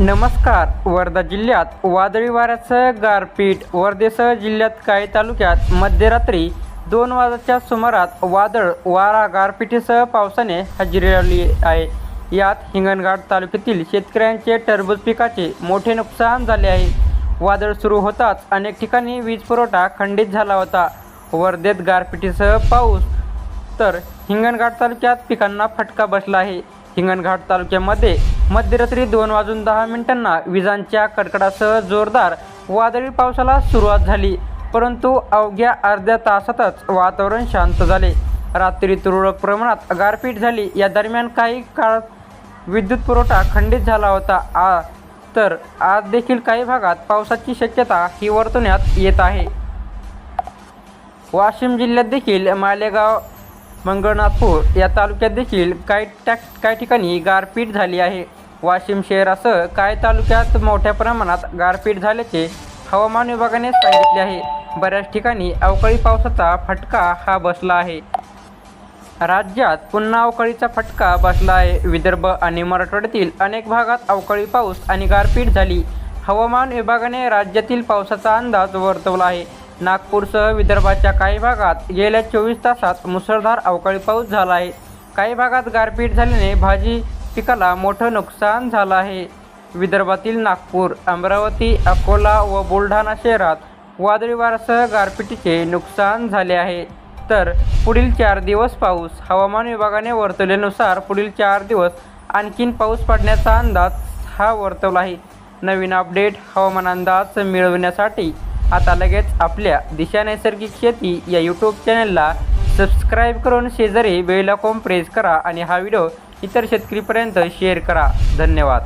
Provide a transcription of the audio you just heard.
नमस्कार. वर्धा जिल्ह्यात वादळी वाऱ्यासह गारपीट. वर्धेसह जिल्ह्यात काही तालुक्यात मध्यरात्री दोन वाजताच्या सुमारात वादळ वारा गारपिटीसह पावसाने हजेरी लावली आहे. यात हिंगणघाट तालुक्यातील शेतकऱ्यांचे टरबूज पिकाचे मोठे नुकसान झाले आहे. वादळ सुरू होताच अनेक ठिकाणी वीज पुरवठा खंडित झाला होता. वर्धेत गारपिटीसह पाऊस तर हिंगणघाट तालुक्यात पिकांना फटका बसला आहे. हिंगणघाट तालुक्यामध्ये मध्यरात्री दोन वाजून दहा मिनिटांना विजांच्या कडकडासह जोरदार वादळी पावसाला सुरुवात झाली. परंतु अवघ्या अर्ध्या तासातच वातावरण शांत झाले. रात्री तुरळक प्रमाणात गारपीट झाली. या दरम्यान काही काळ विद्युत पुरवठा खंडित झाला होता. आ तर आज देखील काही भागात पावसाची शक्यता ही वर्तवण्यात येत आहे. वाशिम जिल्ह्यात देखील मालेगाव मंगळनाथपूर या तालुक्यात देखील काही टॅक काही ठिकाणी गारपीट झाली आहे. वाशिम शहरासह काही तालुक्यात मोठ्या प्रमाणात गारपीट झाल्याचे हवामान विभागाने सांगितले आहे. बऱ्याच ठिकाणी अवकाळी पावसाचा फटका हा बसला आहे. राज्यात पुन्हा अवकाळीचा फटका बसला आहे. विदर्भ आणि मराठवाड्यातील अनेक भागात अवकाळी पाऊस आणि गारपीट झाली. हवामान विभागाने राज्यातील पावसाचा अंदाज वर्तवला आहे. नागपूरसह विदर्भाच्या काही भागात गेल्या चोवीस तासात मुसळधार अवकाळी पाऊस झाला आहे. काही भागात गारपीट झाल्याने भाजी पिकाला मोठं नुकसान झालं आहे. विदर्भातील नागपूर अमरावती अकोला व बुलढाणा शहरात वादळी वाऱ्यासह गारपिटीचे नुकसान झाले आहे. तर पुढील चार दिवस पाऊस हवामान विभागाने वर्तवल्यानुसार पुढील चार दिवस आणखीन पाऊस पडण्याचा अंदाज हा वर्तवला आहे. नवीन अपडेट हवामान अंदाज मिळवण्यासाठी आता लगेच आपल्या दिशा नैसर्गिक शेती या यूट्यूब चॅनलला सबस्क्राईब करून शेजारी बेल आयकॉन प्रेस करा आणि हा व्हिडिओ इतर शेतकरीपर्यंत शेअर करा. धन्यवाद.